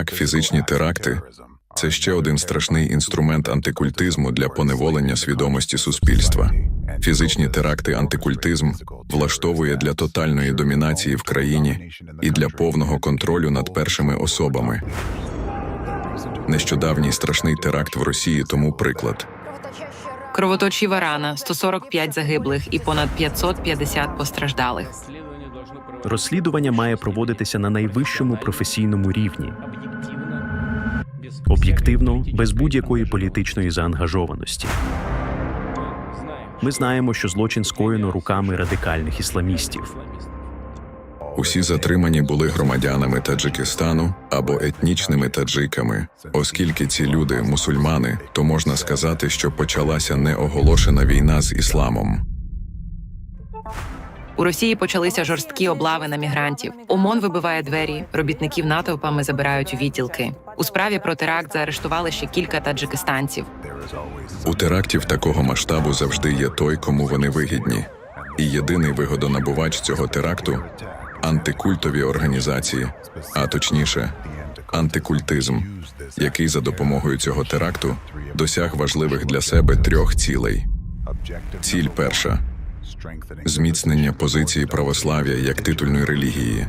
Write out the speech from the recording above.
Так, фізичні теракти це ще один страшний інструмент антикультизму для поневолення свідомості суспільства. Фізичні теракти антикультизм влаштовує для тотальної домінації в країні і для повного контролю над першими особами. Нещодавній страшний теракт в Росії тому приклад. Кровоточива рана, 145 загиблих і понад 550 постраждалих. Розслідування має проводитися на найвищому професійному рівні, об'єктивно, без будь-якої політичної заангажованості. Ми знаємо, що злочин скоєно руками радикальних ісламістів. Усі затримані були громадянами Таджикистану або етнічними таджиками. Оскільки ці люди мусульмани, то можна сказати, що почалася неоголошена війна з ісламом. У Росії почалися жорсткі облави на мігрантів. ОМОН вибиває двері, робітників натовпами забирають у відділки. У справі про теракт заарештували ще кілька таджикистанців. У терактів такого масштабу завжди є той, кому вони вигідні. І єдиний вигодонабувач цього теракту антикультові організації, а точніше, антикультизм, який за допомогою цього теракту досяг важливих для себе трьох цілей. Ціль перша зміцнення позиції православ'я як титульної релігії.